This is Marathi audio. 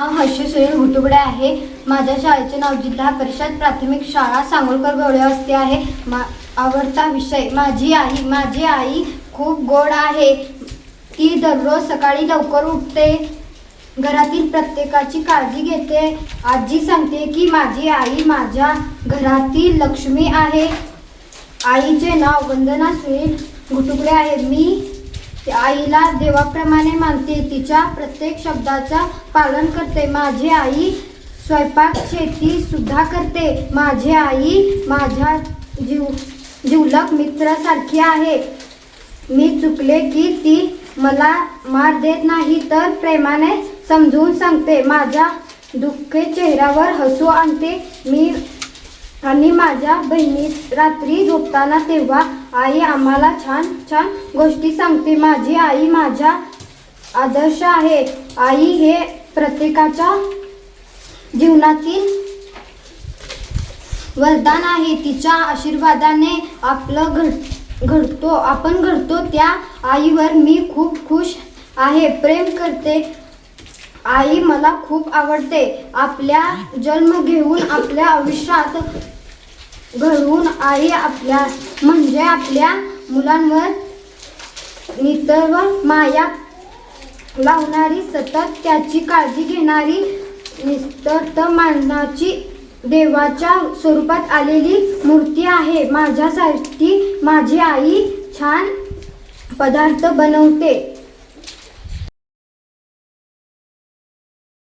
सुनील गुटुगडे आहे. माझ्या शाळेचे नाव जिल्हा परिषद प्राथमिक शाळा सांगोलकर गवळे असते आहे. मा आवडता विषय माझी आई माझी आई खूप गोड आहे. ती दररोज सकाळी लवकर उठते. घरातील प्रत्येकाची काळजी घेते. आजी सांगते की माझी आई माझ्या घरातील लक्ष्मी आहे. आईचे नाव वंदना सुनील गुटुगडे आहे. मी आईला देवाप्रमाणे मानते. तिच्या प्रत्येक शब्दाचा पालन करते. माझी आई स्वयंपाक शेती सुद्धा करते. माझी आई माझ्या जीव जिवलक मित्रासारखी आहे. मी चुकले की ती मला मार देत नाही तर प्रेमाने समजून सांगते. माझ्या दुःखे चेहऱ्यावर हसू आणते. मी आणि माझ्या बहिणी रात्री झोपताना तेव्हा आई आम्हाला छान छान गोष्टी सांगते. माझी आई माझ्या आदर्श आहे. आई हे प्रत्येकाच्या जीवनातील वरदान आहे. तिच्या आशीर्वादाने आपलं घड घडतो आपण घडतो त्या आईवर मी खूप खुश आहे. प्रेम करते. आई मला खूप आवडते. आपल्या जन्म घेऊन आपल्या आयुष्यात घडवून आई आपल्या म्हणजे आपल्या मुलांवर नितर्व माया लावणारी सतत त्याची काळजी घेणारी निस्तर्त माननाची देवाच्या स्वरूपात आलेली मूर्ती आहे. माझ्यासाठी माझी आई छान पदार्थ बनवते.